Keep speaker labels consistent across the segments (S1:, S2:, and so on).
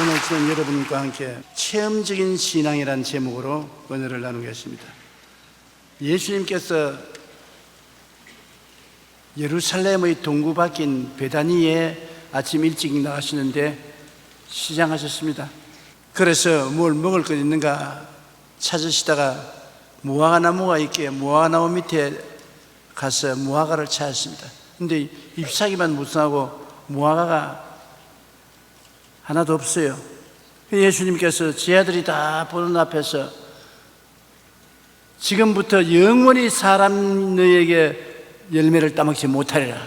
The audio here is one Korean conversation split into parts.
S1: 오늘 저는 여러분과 함께 체험적인 신앙이라는 제목으로 은혜를 나누겠습니다. 예수님께서 예루살렘의 동구 바뀐 베다니에 아침 일찍 나가시는데 시장하셨습니다. 그래서 뭘 먹을 것 있는가 찾으시다가 무화과 나무가 있게 무화과 나무 밑에 가서 무화과를 찾았습니다. 근데 잎사귀만 무성하고 무화과가 하나도 없어요. 예수님께서 제 아들이 다 보는 앞에서 지금부터 영원히 사람 너에게 열매를 따먹지 못하리라.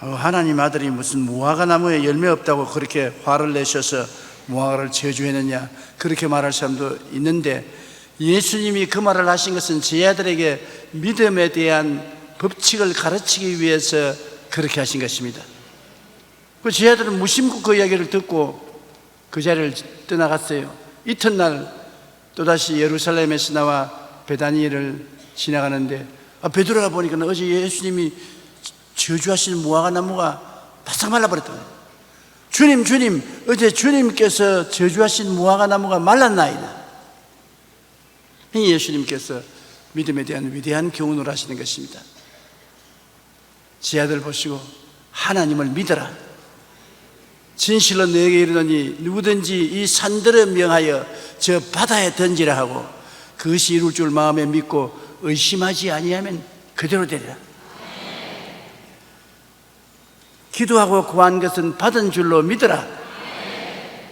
S1: 어, 하나님 아들이 무슨 무화과 나무에 열매 없다고 그렇게 화를 내셔서 무화과를 저주했느냐 그렇게 말할 사람도 있는데 예수님이 그 말을 하신 것은 제 아들에게 믿음에 대한 법칙을 가르치기 위해서 그렇게 하신 것입니다. 그제 아들은 무심코 그 이야기를 듣고 그 자리를 떠나갔어요. 이튿날 또다시 예루살렘에서 나와 베다니를 지나가는데 아, 베드로가 보니까 어제 예수님이 저주하신 무화과 나무가 바싹 말라버렸다. 주님, 주님, 어제 주님께서 저주하신 무화과 나무가 말랐나이다. 예수님께서 믿음에 대한 위대한 교훈을 하시는 것입니다. 제 아들 보시고 하나님을 믿어라. 진실로 너에게 이르노니 누구든지 이 산들을 명하여 저 바다에 던지라 하고 그것이 이룰 줄 마음에 믿고 의심하지 아니하면 그대로 되리라. 기도하고 구한 것은 받은 줄로 믿어라.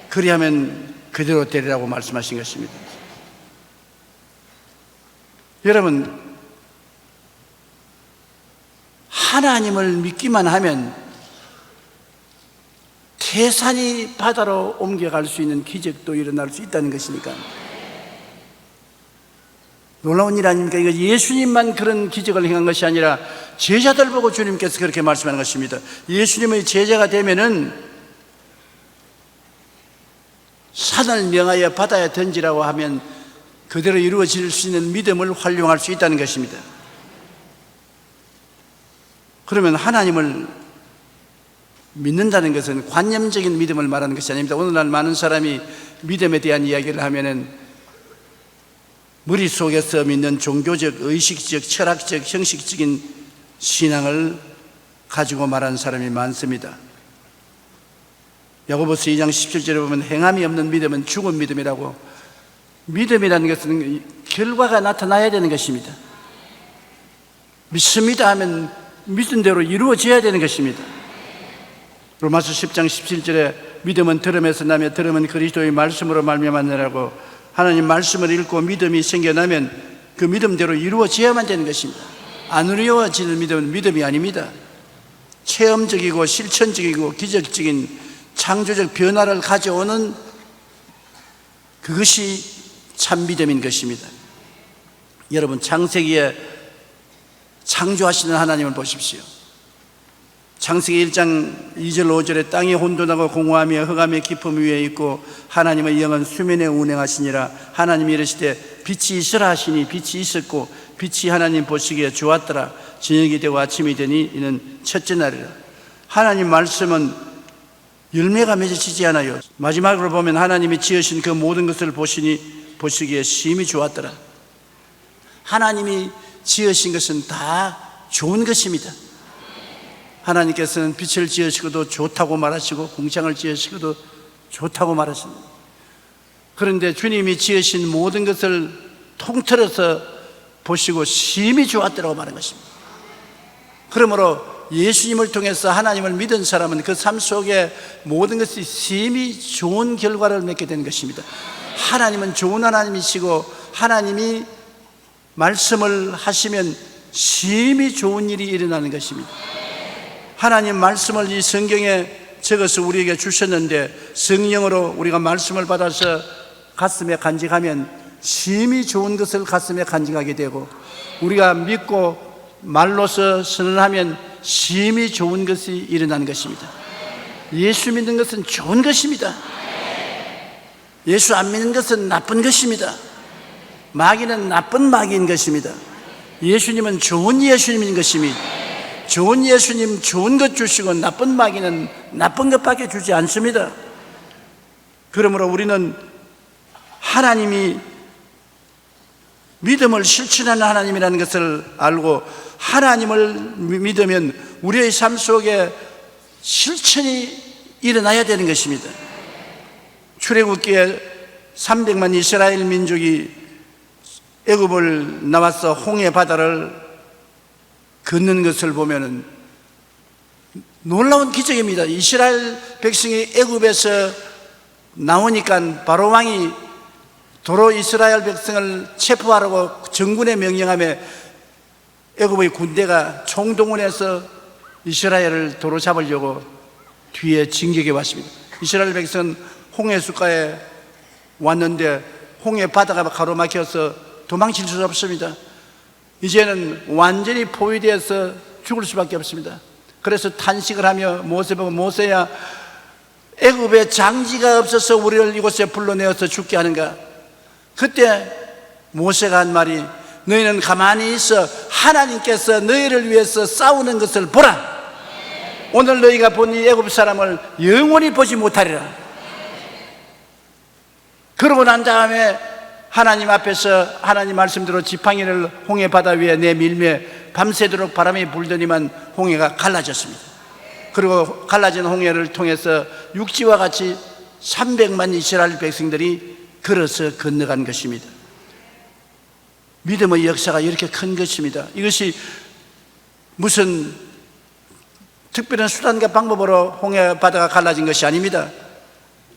S1: 그리하면 그대로 되리라고 말씀하신 것입니다. 여러분, 하나님을 믿기만 하면 태산이 바다로 옮겨갈 수 있는 기적도 일어날 수 있다는 것이니까. 놀라운 일 아닙니까? 이거 예수님만 그런 기적을 행한 것이 아니라 제자들 보고 주님께서 그렇게 말씀하는 것입니다. 예수님의 제자가 되면은 산을 명하여 바다에 던지라고 하면 그대로 이루어질 수 있는 믿음을 활용할 수 있다는 것입니다. 그러면 하나님을 믿는다는 것은 관념적인 믿음을 말하는 것이 아닙니다. 오늘날 많은 사람이 믿음에 대한 이야기를 하면은 머릿속에서 믿는 종교적, 의식적, 철학적, 형식적인 신앙을 가지고 말하는 사람이 많습니다. 야고보스 2장 17절에 보면 행함이 없는 믿음은 죽은 믿음이라고 믿음이라는 것은 결과가 나타나야 되는 것입니다. 믿습니다 하면 믿은 대로 이루어져야 되는 것입니다. 로마서 10장 17절에 믿음은 들음에서 나며 들음은 그리스도의 말씀으로 말미암았느라고 하나님 말씀을 읽고 믿음이 생겨나면 그 믿음대로 이루어져야만 되는 것입니다. 안 이루어지는 믿음은 믿음이 아닙니다. 체험적이고 실천적이고 기적적인 창조적 변화를 가져오는 그것이 참 믿음인 것입니다. 여러분 창세기에 창조하시는 하나님을 보십시오. 창세기 1장 2절 5절에 땅이 혼돈하고 공허하며 흑암의 깊음 위에 있고 하나님의 영은 수면에 운행하시니라. 하나님이 이르시되 빛이 있으라 하시니 빛이 있었고 빛이 하나님 보시기에 좋았더라. 저녁이 되고 아침이 되니 이는 첫째 날이라. 하나님 말씀은 열매가 맺어지지 않아요. 마지막으로 보면 하나님이 지으신 그 모든 것을 보시니 보시기에 심히 좋았더라. 하나님이 지으신 것은 다 좋은 것입니다 하나님께서는 빛을 지으시고도 좋다고 말하시고 공창을 지으시고도 좋다고 말하십니다. 그런데 주님이 지으신 모든 것을 통틀어서 보시고 심히 좋았더라고 말한 것입니다. 그러므로 예수님을 통해서 하나님을 믿은 사람은 그 삶 속에 모든 것이 심히 좋은 결과를 맺게 되는 것입니다. 하나님은 좋은 하나님이시고 하나님이 말씀을 하시면 심히 좋은 일이 일어나는 것입니다. 하나님 말씀을 이 성경에 적어서 우리에게 주셨는데 성령으로 우리가 말씀을 받아서 가슴에 간직하면 심히 좋은 것을 가슴에 간직하게 되고 우리가 믿고 말로서 선언하면 심히 좋은 것이 일어나는 것입니다. 예수 믿는 것은 좋은 것입니다. 예수 안 믿는 것은 나쁜 것입니다. 마귀는 나쁜 마귀인 것입니다. 예수님은 좋은 예수님인 것입니다. 좋은 예수님 좋은 것 주시고 나쁜 마귀는 나쁜 것밖에 주지 않습니다. 그러므로 우리는 하나님이 믿음을 실천하는 하나님이라는 것을 알고 하나님을 믿으면 우리의 삶 속에 실천이 일어나야 되는 것입니다. 출애굽기에 300만 이스라엘 민족이 애굽을 나와서 홍해 바다를 걷는 것을 보면은 놀라운 기적입니다. 이스라엘 백성이 애굽에서 나오니까 바로 왕이 도로 이스라엘 백성을 체포하라고 정군에 명령함에 애굽의 군대가 총동원해서 이스라엘을 도로 잡으려고 뒤에 진격해 왔습니다. 이스라엘 백성은 홍해 숫가에 왔는데 홍해 바다가 가로막혀서 도망칠 수 없습니다. 이제는 완전히 포위되어서 죽을 수밖에 없습니다. 그래서 탄식을 하며 모세 보고 모세야 애굽에 장지가 없어서 우리를 이곳에 불러내어서 죽게 하는가? 그때 모세가 한 말이 너희는 가만히 있어 하나님께서 너희를 위해서 싸우는 것을 보라. 오늘 너희가 본 이 애굽 사람을 영원히 보지 못하리라. 그러고 난 다음에 하나님 앞에서 하나님 말씀대로 지팡이를 홍해 바다 위에 내밀매 밤새도록 바람이 불더니만 홍해가 갈라졌습니다. 그리고 갈라진 홍해를 통해서 육지와 같이 300만 이스라엘 백성들이 걸어서 건너간 것입니다. 믿음의 역사가 이렇게 큰 것입니다. 이것이 무슨 특별한 수단과 방법으로 홍해 바다가 갈라진 것이 아닙니다.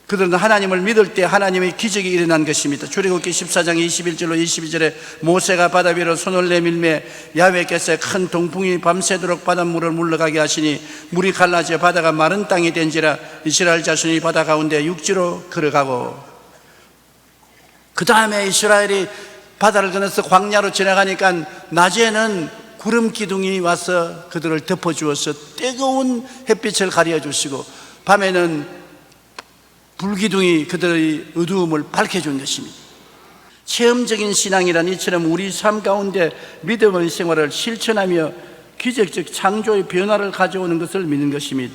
S1: 그들은 하나님을 믿을 때 하나님의 기적이 일어난 것입니다. 출애굽기 14장 21절로 22절에 모세가 바다 위로 손을 내밀매 야훼께서 큰 동풍이 밤새도록 바닷물을 물러가게 하시니 물이 갈라져 바다가 마른 땅이 된지라 이스라엘 자손이 바다 가운데 육지로 걸어가고 그 다음에 이스라엘이 바다를 건너서 광야로 지나가니까 낮에는 구름 기둥이 와서 그들을 덮어주어서 뜨거운 햇빛을 가려주시고 밤에는 불기둥이 그들의 어두움을 밝혀준 것입니다. 체험적인 신앙이란 이처럼 우리 삶 가운데 믿음의 생활을 실천하며 기적적 창조의 변화를 가져오는 것을 믿는 것입니다.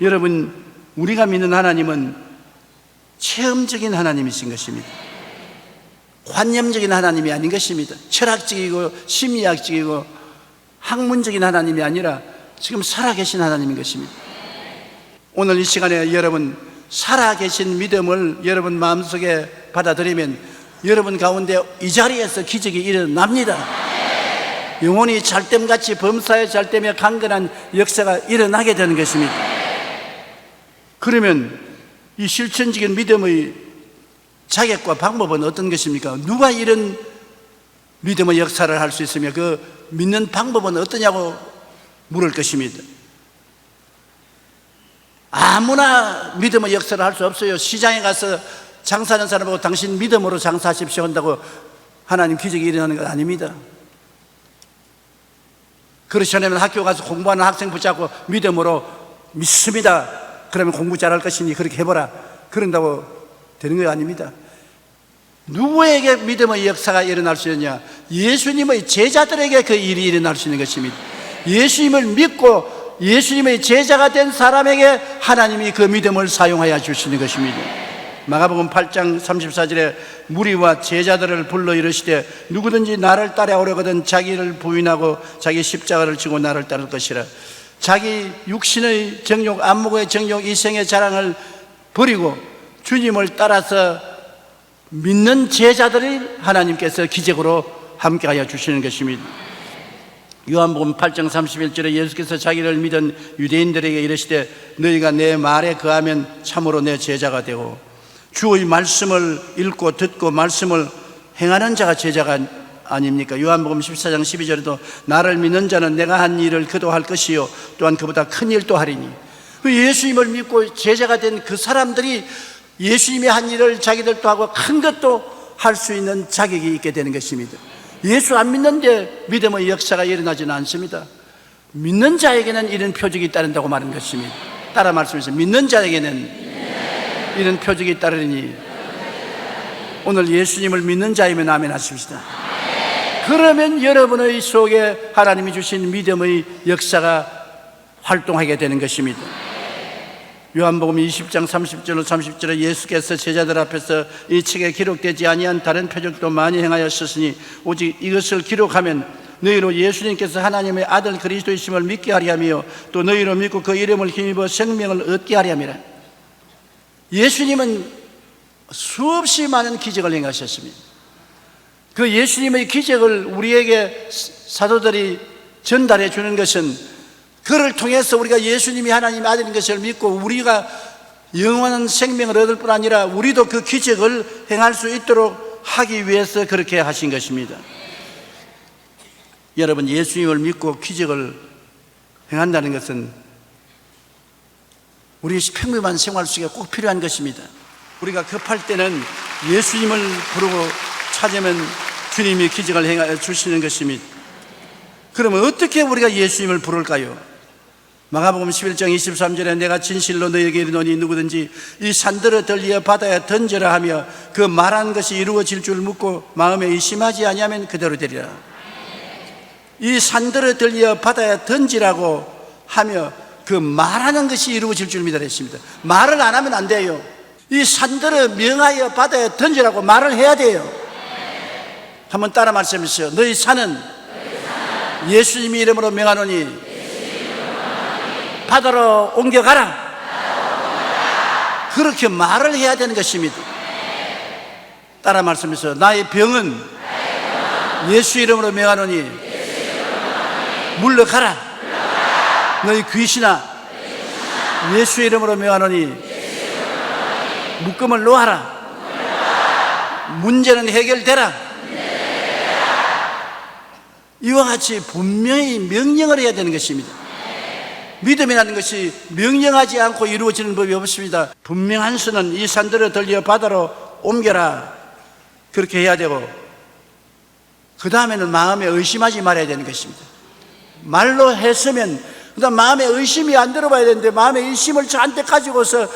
S1: 여러분, 우리가 믿는 하나님은 체험적인 하나님이신 것입니다. 관념적인 하나님이 아닌 것입니다. 철학적이고 심리학적이고 학문적인 하나님이 아니라 지금 살아계신 하나님인 것입니다. 오늘 이 시간에 여러분 살아계신 믿음을 여러분 마음속에 받아들이면 여러분 가운데 이 자리에서 기적이 일어납니다. 영혼이 잘됨같이 범사에 잘되며 강건한 역사가 일어나게 되는 것입니다. 그러면 이 실천적인 믿음의 자격과 방법은 어떤 것입니까? 누가 이런 믿음의 역사를 할 수 있으며 그 믿는 방법은 어떠냐고 물을 것입니다. 아무나 믿음의 역사를 할 수 없어요. 시장에 가서 장사하는 사람하고 당신 믿음으로 장사하십시오 한다고 하나님 기적이 일어나는 것 아닙니다. 않으면 학교 가서 공부하는 학생 붙잡고 믿음으로 믿습니다. 그러면 공부 잘할 것이니 그렇게 해보라. 그런다고 되는 거 아닙니다. 누구에게 믿음의 역사가 일어날 수 있느냐? 예수님의 제자들에게 그 일이 일어날 수 있는 것입니다. 예수님을 믿고 예수님의 제자가 된 사람에게 하나님이 그 믿음을 사용하여 주시는 것입니다. 마가복음 8장 34절에 무리와 제자들을 불러 이르시되 누구든지 나를 따라오려거든 자기를 부인하고 자기 십자가를 지고 나를 따를 것이라. 자기 육신의 정욕, 안목의 정욕, 이생의 자랑을 버리고 주님을 따라서 믿는 제자들을 하나님께서 기적으로 함께하여 주시는 것입니다. 요한복음 8장 31절에 예수께서 자기를 믿은 유대인들에게 이르시되 너희가 내 말에 거하면 참으로 내 제자가 되고 주의 말씀을 읽고 듣고 말씀을 행하는 자가 제자가 아닙니까? 요한복음 14장 12절에도 나를 믿는 자는 내가 한 일을 그도 할 것이요 또한 그보다 큰 일도 하리니 그 예수님을 믿고 제자가 된 그 사람들이 예수님이 한 일을 자기들도 하고 큰 것도 할 수 있는 자격이 있게 되는 것입니다. 예수 안 믿는데 믿음의 역사가 일어나지는 않습니다. 믿는 자에게는 이런 표적이 따른다고 말한 것입니다. 따라 말씀해서 믿는 자에게는 이런 표적이 따르니 오늘 예수님을 믿는 자이면 아멘 하십시다. 그러면 여러분의 속에 하나님이 주신 믿음의 역사가 활동하게 되는 것입니다. 요한복음 20장 30절로 30절에 예수께서 제자들 앞에서 이 책에 기록되지 아니한 다른 표적도 많이 행하였으니 오직 이것을 기록하면 너희로 예수님께서 하나님의 아들 그리스도이심을 믿게 하리 하며 또 너희로 믿고 그 이름을 힘입어 생명을 얻게 하리 함이라. 예수님은 수없이 많은 기적을 행하셨습니다. 그 예수님의 기적을 우리에게 사도들이 전달해 주는 것은 그를 통해서 우리가 예수님이 하나님의 아들인 것을 믿고 우리가 영원한 생명을 얻을 뿐 아니라 우리도 그 기적을 행할 수 있도록 하기 위해서 그렇게 하신 것입니다. 여러분, 예수님을 믿고 기적을 행한다는 것은 우리 평범한 생활 속에 꼭 필요한 것입니다. 우리가 급할 때는 예수님을 부르고 찾으면 주님이 기적을 행해 주시는 것입니다. 그러면 어떻게 우리가 예수님을 부를까요? 마가복음 11장 23절에 내가 진실로 너에게 이르노니 누구든지 이 산들을 들리어 바다에 던져라 하며 그 말한 것이 이루어질 줄 묻고 마음에 의심하지 아니하면 그대로 되리라. 이 산들을 들리어 바다에 던지라고 하며 그 말하는 것이 이루어질 줄 믿으랬습니다. 말을 안 하면 안 돼요. 이 산들을 명하여 바다에 던지라고 말을 해야 돼요. 한번 따라 말씀하세요. 너희 산은 예수님의 이름으로 명하노니 바다로 옮겨가라. 그렇게 말을 해야 되는 것입니다. 따라 말씀해서 나의 병은 예수 이름으로 명하노니 물러가라. 너희 귀신아 예수 이름으로 명하노니 묶음을 놓아라. 문제는 해결되라. 이와 같이 분명히 명령을 해야 되는 것입니다. 믿음이라는 것이 명령하지 않고 이루어지는 법이 없습니다. 분명한 수는 이 산들을 들려 바다로 옮겨라. 그렇게 해야 되고, 그 다음에는 마음에 의심하지 말아야 되는 것입니다. 말로 했으면, 그 다음 마음에 의심이 안 들어봐야 되는데, 마음에 의심을 저한테 가지고서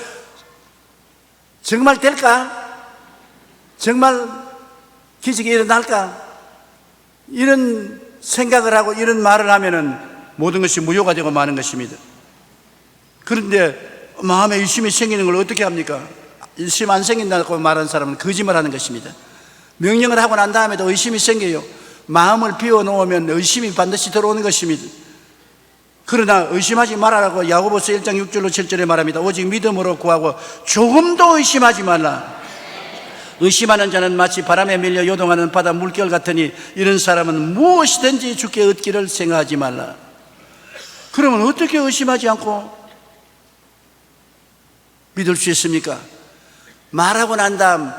S1: 정말 될까? 정말 기적이 일어날까? 이런 생각을 하고 이런 말을 하면은 모든 것이 무효가 되고 마는 것입니다. 그런데 마음에 의심이 생기는 걸 어떻게 합니까? 의심 안 생긴다고 말하는 사람은 거짓말 하는 것입니다. 명령을 하고 난 다음에도 의심이 생겨요. 마음을 비워 놓으면 의심이 반드시 들어오는 것입니다. 그러나 의심하지 말아라고 야고보서 1장 6절로 7절에 말합니다. 오직 믿음으로 구하고 조금도 의심하지 말라. 의심하는 자는 마치 바람에 밀려 요동하는 바다 물결 같으니 이런 사람은 무엇이든지 죽게 얻기를 생각하지 말라. 그러면 어떻게 의심하지 않고 믿을 수 있습니까? 말하고 난 다음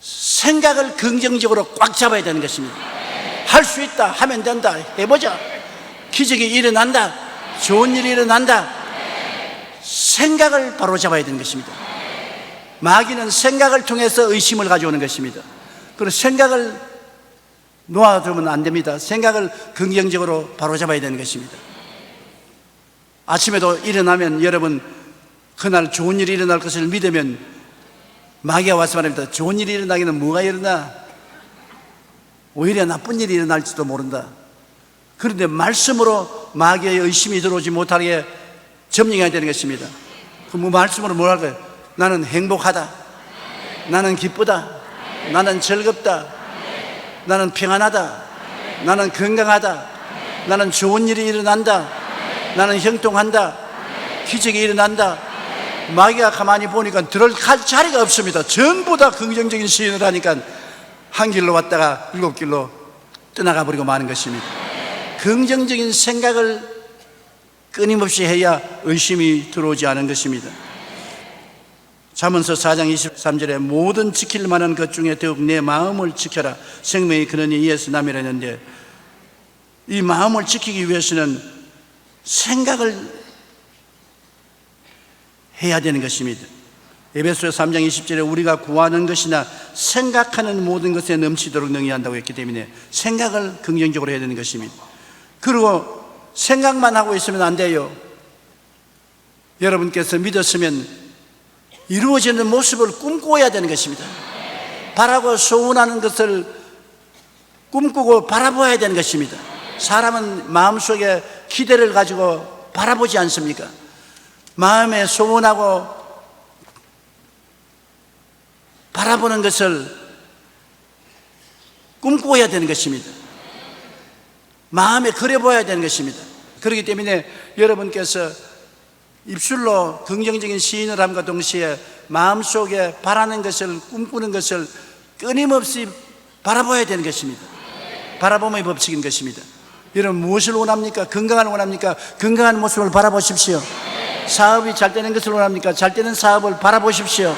S1: 생각을 긍정적으로 꽉 잡아야 되는 것입니다. 할 수 있다, 하면 된다, 해보자. 기적이 일어난다, 좋은 일이 일어난다. 생각을 바로 잡아야 되는 것입니다. 마귀는 생각을 통해서 의심을 가져오는 것입니다. 그리고 생각을 놓아두면 안 됩니다. 생각을 긍정적으로 바로 잡아야 되는 것입니다. 아침에도 일어나면 여러분 그날 좋은 일이 일어날 것을 믿으면 마귀가 와서 말합니다. 좋은 일이 일어나기는 뭐가 일어나? 오히려 나쁜 일이 일어날지도 모른다. 그런데 말씀으로 마귀의 의심이 들어오지 못하게 점령해야 되는 것입니다. 그뭐 말씀으로 뭘 할까요? 나는 행복하다. 나는 기쁘다. 나는 즐겁다. 나는 평안하다. 나는 건강하다. 나는 좋은 일이 일어난다. 나는 형통한다. 기적이 일어난다. 마귀가 가만히 보니까 들어갈 자리가 없습니다. 전부 다 긍정적인 시인을 하니까 한 길로 왔다가 일곱 길로 떠나가 버리고 마는 것입니다. 긍정적인 생각을 끊임없이 해야 의심이 들어오지 않은 것입니다. 잠언서 4장 23절에 모든 지킬 만한 것 중에 더욱 내 마음을 지켜라. 생명이 그러니 이에서 남이라 했는데 이 마음을 지키기 위해서는 생각을 해야 되는 것입니다. 에베소 3장 20절에 우리가 구하는 것이나 생각하는 모든 것에 넘치도록 능히한다고 했기 때문에 생각을 긍정적으로 해야 되는 것입니다. 그리고 생각만 하고 있으면 안 돼요. 여러분께서 믿었으면 이루어지는 모습을 꿈꿔야 되는 것입니다. 바라고 소원하는 것을 꿈꾸고 바라보아야 되는 것입니다. 사람은 마음속에 기대를 가지고 바라보지 않습니까? 마음에 소원하고 바라보는 것을 꿈꾸어야 되는 것입니다. 마음에 그려보아야 되는 것입니다. 그렇기 때문에 여러분께서 입술로 긍정적인 시인을 함과 동시에 마음속에 바라는 것을 꿈꾸는 것을 끊임없이 바라봐야 되는 것입니다. 바라봄의 법칙인 것입니다. 여러분 무엇을 원합니까? 건강을 원합니까? 건강한 모습을 바라보십시오. 사업이 잘 되는 것을 원합니까? 잘 되는 사업을 바라보십시오.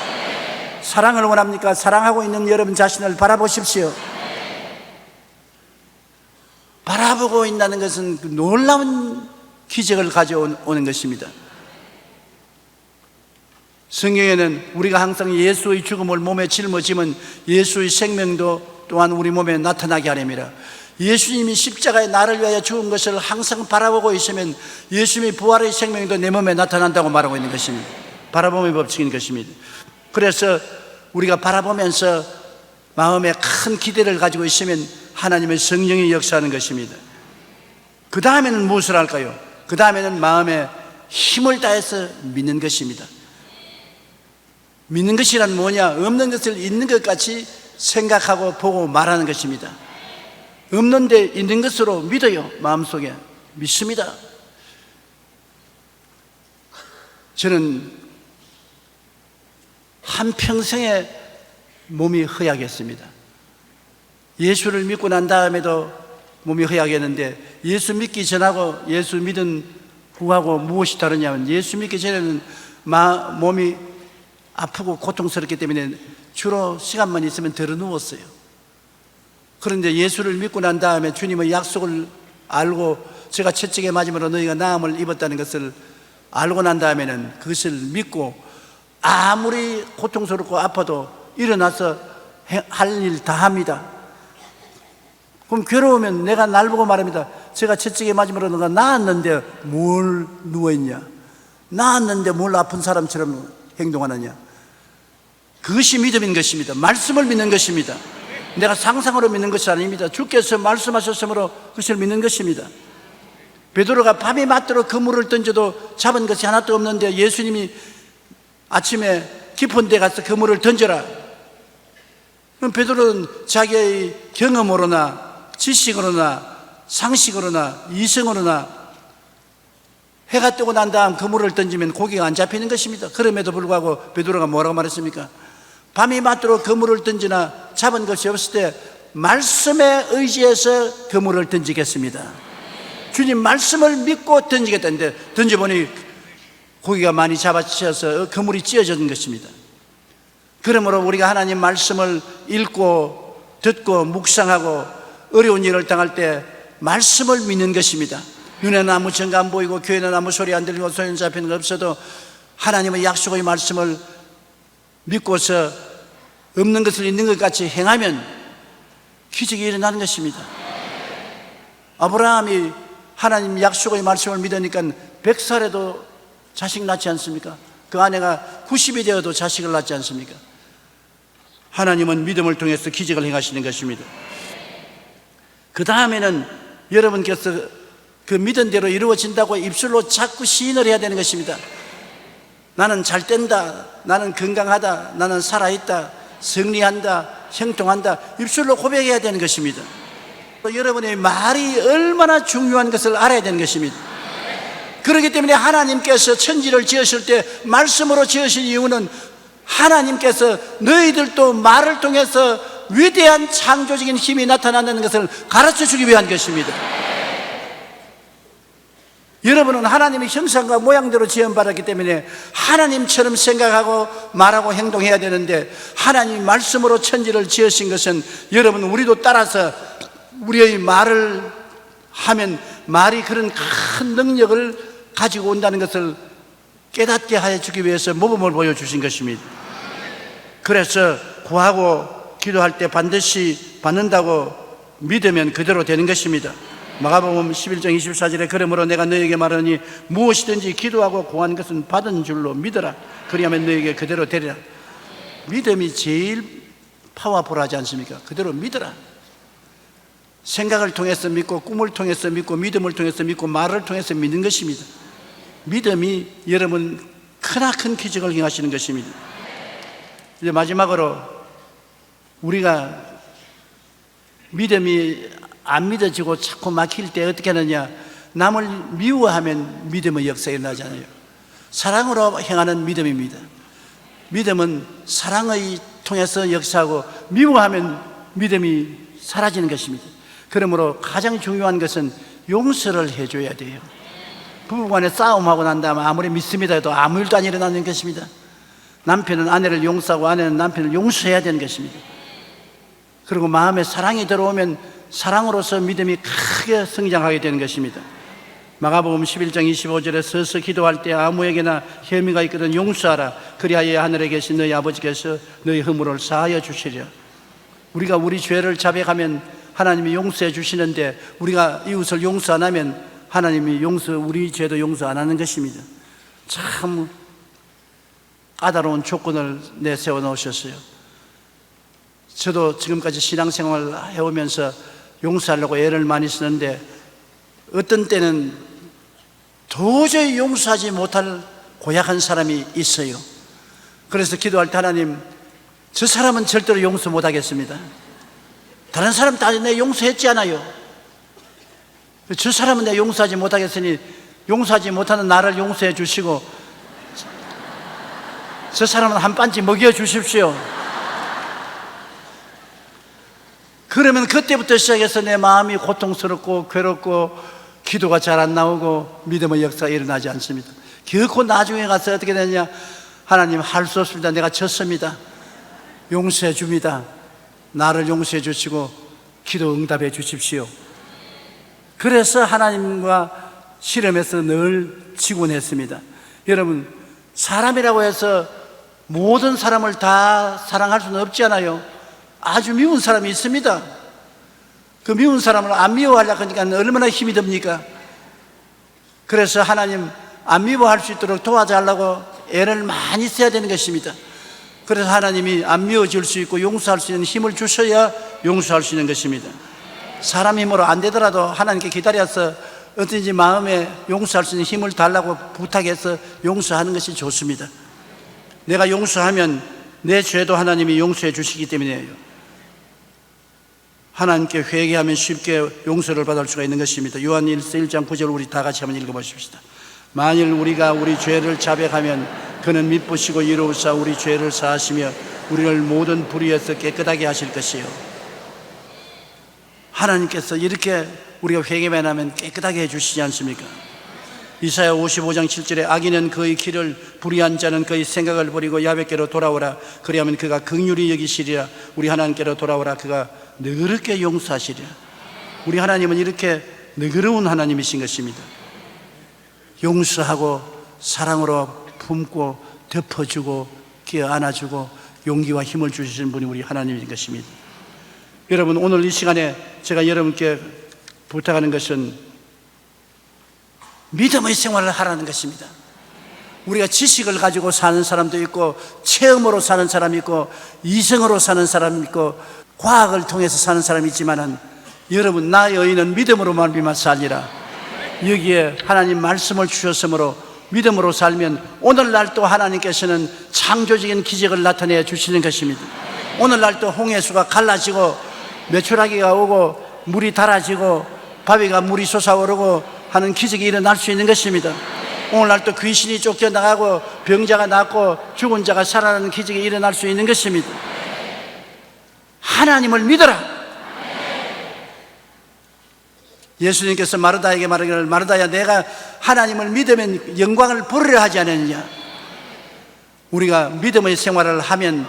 S1: 사랑을 원합니까? 사랑하고 있는 여러분 자신을 바라보십시오. 바라보고 있다는 것은 그 놀라운 기적을 가져오는 것입니다. 성경에는 우리가 항상 예수의 죽음을 몸에 짊어지면 예수의 생명도 또한 우리 몸에 나타나게 하렵니다. 예수님이 십자가에 나를 위하여 죽은 것을 항상 바라보고 있으면 예수님의 부활의 생명도 내 몸에 나타난다고 말하고 있는 것입니다. 바라봄의 법칙인 것입니다. 그래서 우리가 바라보면서 마음에 큰 기대를 가지고 있으면 하나님의 성령이 역사하는 것입니다. 그 다음에는 무엇을 할까요? 그 다음에는 마음에 힘을 다해서 믿는 것입니다. 믿는 것이란 뭐냐? 없는 것을 있는 것 같이 생각하고 보고 말하는 것입니다. 없는데 있는 것으로 믿어요. 마음속에. 믿습니다. 저는 한평생에 몸이 허약했습니다. 예수를 믿고 난 다음에도 몸이 허약했는데 예수 믿기 전하고 예수 믿은 후하고 무엇이 다르냐면 예수 믿기 전에는 마, 몸이 아프고 고통스럽기 때문에 주로 시간만 있으면 들어 누웠어요. 그런데 예수를 믿고 난 다음에 주님의 약속을 알고 제가 채찍에 맞음으로 너희가 나음을 입었다는 것을 알고 난 다음에는 그것을 믿고 아무리 고통스럽고 아파도 일어나서 할 일 다 합니다. 그럼 괴로우면 내가 날 보고 말합니다. 제가 채찍에 맞음으로 너가 나았는데 뭘 누워있냐? 나았는데 뭘 아픈 사람처럼 행동하느냐? 그것이 믿음인 것입니다. 말씀을 믿는 것입니다. 내가 상상으로 믿는 것이 아닙니다. 주께서 말씀하셨으므로 그것을 믿는 것입니다. 베드로가 밤이 맞도록 그물을 던져도 잡은 것이 하나도 없는데 예수님이 아침에 깊은 데 가서 그물을 던져라. 그럼 베드로는 자기의 경험으로나 지식으로나 상식으로나 이성으로나 해가 뜨고 난 다음 그물을 던지면 고기가 안 잡히는 것입니다. 그럼에도 불구하고 베드로가 뭐라고 말했습니까? 밤이 맞도록 그물을 던지나 잡은 것이 없을 때 말씀에 의지해서 그물을 던지겠습니다. 주님 말씀을 믿고 던지겠다는데 던져보니 고기가 많이 잡아치셔서 그물이 찢어진 것입니다. 그러므로 우리가 하나님 말씀을 읽고 듣고 묵상하고 어려운 일을 당할 때 말씀을 믿는 것입니다. 눈에는 아무 증거 안 보이고 교회는 아무 소리 안 들리고 소용 잡히는 거 없어도 하나님의 약속의 말씀을 믿고서 없는 것을 있는 것 같이 행하면 기적이 일어나는 것입니다. 아브라함이 하나님 약속의 말씀을 믿으니까 100살에도 자식 낳지 않습니까? 그 아내가 90이 되어도 자식을 낳지 않습니까? 하나님은 믿음을 통해서 기적을 행하시는 것입니다. 그 다음에는 여러분께서 그 믿은 대로 이루어진다고 입술로 자꾸 시인을 해야 되는 것입니다. 나는 잘 된다. 나는 건강하다. 나는 살아있다. 승리한다. 형통한다. 입술로 고백해야 되는 것입니다. 여러분의 말이 얼마나 중요한 것을 알아야 되는 것입니다. 그렇기 때문에 하나님께서 천지를 지으실 때 말씀으로 지으신 이유는 하나님께서 너희들도 말을 통해서 위대한 창조적인 힘이 나타난다는 것을 가르쳐 주기 위한 것입니다. 여러분은 하나님의 형상과 모양대로 지원받았기 때문에 하나님처럼 생각하고 말하고 행동해야 되는데 하나님 말씀으로 천지를 지으신 것은 여러분 우리도 따라서 우리의 말을 하면 말이 그런 큰 능력을 가지고 온다는 것을 깨닫게 하여 주기 위해서 모범을 보여주신 것입니다. 그래서 구하고 기도할 때 반드시 받는다고 믿으면 그대로 되는 것입니다. 마가복음 11장 24절에 그러므로 내가 너에게 말하니 무엇이든지 기도하고 구한 것은 받은 줄로 믿어라. 그리하면 너에게 그대로 되리라. 믿음이 제일 파워풀하지 않습니까? 그대로 믿어라. 생각을 통해서 믿고 꿈을 통해서 믿고 믿음을 통해서 믿고 말을 통해서 믿는 것입니다. 믿음이 여러분 크나큰 기적을 행하시는 것입니다. 이제 마지막으로 우리가 믿음이 안 믿어지고 자꾸 막힐 때 어떻게 하느냐? 남을 미워하면 믿음의 역사가 일어나잖아요. 사랑으로 행하는 믿음입니다. 믿음은 사랑의 통해서 역사하고 미워하면 믿음이 사라지는 것입니다. 그러므로 가장 중요한 것은 용서를 해줘야 돼요. 부부간에 싸움하고 난 다음에 아무리 믿습니다 해도 아무 일도 안 일어나는 것입니다. 남편은 아내를 용서하고 아내는 남편을 용서해야 되는 것입니다. 그리고 마음에 사랑이 들어오면 사랑으로서 믿음이 크게 성장하게 되는 것입니다. 마가복음 11장 25절에 서서 기도할 때 아무에게나 혐의가 있거든 용서하라. 그리하여 하늘에 계신 너희 아버지께서 너희 허물을 사하여 주시리라. 우리가 우리 죄를 자백하면 하나님이 용서해 주시는데 우리가 이웃을 용서 안 하면 하나님이 용서 우리 죄도 용서 안 하는 것입니다. 참 까다로운 조건을 내세워 놓으셨어요. 저도 지금까지 신앙생활을 해오면서 용서하려고 애를 많이 쓰는데 어떤 때는 도저히 용서하지 못할 고약한 사람이 있어요. 그래서 기도할 때 하나님, 저 사람은 절대로 용서 못 하겠습니다. 다른 사람 다 내 용서했지 않아요. 저 사람은 내 용서하지 못하겠으니 용서하지 못하는 나를 용서해 주시고 저 사람은 한 반지 먹여 주십시오. 그러면 그때부터 시작해서 내 마음이 고통스럽고 괴롭고 기도가 잘 안 나오고 믿음의 역사가 일어나지 않습니다. 결코 나중에 가서 어떻게 되냐? 하나님 할 수 없습니다. 내가 졌습니다. 용서해 줍니다. 나를 용서해 주시고 기도 응답해 주십시오. 그래서 하나님과 실험에서 늘 지곤했습니다. 여러분, 사람이라고 해서 모든 사람을 다 사랑할 수는 없잖아요. 아주 미운 사람이 있습니다. 그 미운 사람을 안 미워하려고 하니까 얼마나 힘이 듭니까? 그래서 하나님 안 미워할 수 있도록 도와달라고 애를 많이 써야 되는 것입니다. 그래서 하나님이 안 미워질 수 있고 용서할 수 있는 힘을 주셔야 용서할 수 있는 것입니다. 사람 힘으로 안 되더라도 하나님께 기다려서 어떤지 마음에 용서할 수 있는 힘을 달라고 부탁해서 용서하는 것이 좋습니다. 내가 용서하면 내 죄도 하나님이 용서해 주시기 때문이에요. 하나님께 회개하면 쉽게 용서를 받을 수가 있는 것입니다. 요한 1서 1장 9절 우리 다 같이 한번 읽어보십시다. 만일 우리가 우리 죄를 자백하면 그는 믿으시고 이로우사 우리 죄를 사하시며 우리를 모든 불의에서 깨끗하게 하실 것이요. 하나님께서 이렇게 우리가 회개만 하면 깨끗하게 해주시지 않습니까? 이사야 55장 7절에 악인은 그의 길을 불의한 자는 그의 생각을 버리고 야백께로 돌아오라. 그리하면 그가 긍휼히 여기시리라. 우리 하나님께로 돌아오라. 그가 너그럽게 용서하시리라. 우리 하나님은 이렇게 너그러운 하나님이신 것입니다. 용서하고 사랑으로 품고 덮어주고 끼어 안아주고 용기와 힘을 주시는 분이 우리 하나님인 것입니다. 여러분 오늘 이 시간에 제가 여러분께 부탁하는 것은 믿음의 생활을 하라는 것입니다. 우리가 지식을 가지고 사는 사람도 있고, 체험으로 사는 사람이 있고, 이성으로 사는 사람이 있고, 과학을 통해서 사는 사람이 있지만은, 여러분, 나의 의인은 믿음으로 말미암아 살리라. 여기에 하나님 말씀을 주셨으므로 믿음으로 살면 오늘날 또 하나님께서는 창조적인 기적을 나타내 주시는 것입니다. 오늘날 또 홍해수가 갈라지고 메추라기가 오고 물이 달아지고 바위가 물이 솟아오르고 하는 기적이 일어날 수 있는 것입니다. 오늘날 또 귀신이 쫓겨나가고 병자가 낫고 죽은 자가 살아나는 기적이 일어날 수 있는 것입니다. 하나님을 믿어라. 예수님께서 마르다에게 말하기를 마르다야 내가 하나님을 믿으면 영광을 보르려 하지 않느냐. 우리가 믿음의 생활을 하면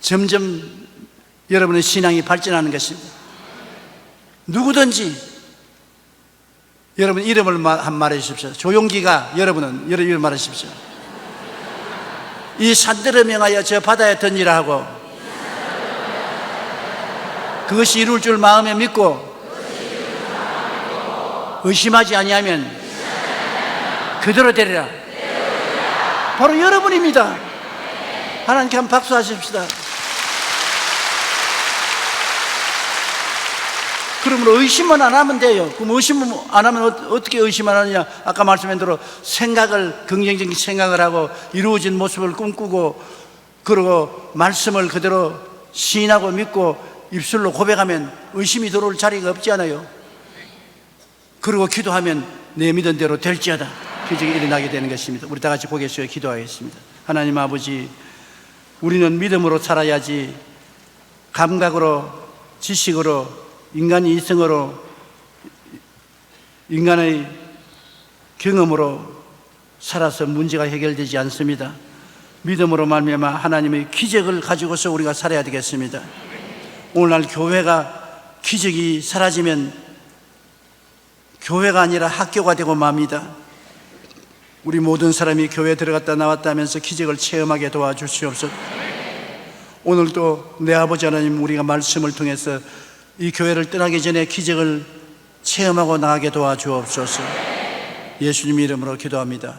S1: 점점 여러분의 신앙이 발전하는 것입니다. 누구든지 여러분 이름을 한 말해 주십시오. 조용기가 여러분은 여러분 이름 말해 주십시오. 이 산들을 명하여 저 바다에 던지라 하고 그것이 이룰 줄 마음에 믿고 의심하지 아니하면 그대로 되리라. 바로 여러분입니다. 하나님께 한 박수 하십시다. 그러면 의심만 안 하면 돼요. 그럼 의심 안 하면 어- 어떻게 의심 안 하느냐? 아까 말씀한 대로 생각을, 긍정적인 생각을 하고 이루어진 모습을 꿈꾸고 그리고 말씀을 그대로 시인하고 믿고 입술로 고백하면 의심이 들어올 자리가 없지 않아요. 그리고 기도하면 내 믿은 대로 될지어다. 기적이 일어나게 되는 것입니다. 우리 다 같이 숙여 기도하겠습니다. 하나님 아버지, 우리는 믿음으로 살아야지 감각으로, 지식으로, 인간의 이성으로, 인간의 경험으로 살아서 문제가 해결되지 않습니다. 믿음으로 말미암아 하나님의 기적을 가지고서 우리가 살아야 되겠습니다. 오늘날 교회가 기적이 사라지면 교회가 아니라 학교가 되고 맙니다. 우리 모든 사람이 교회에 들어갔다 나왔다 하면서 기적을 체험하게 도와주시옵소서. 오늘도 내 아버지 하나님 우리가 말씀을 통해서 이 교회를 떠나기 전에 기적을 체험하고 나가게 도와주옵소서. 예수님 이름으로 기도합니다.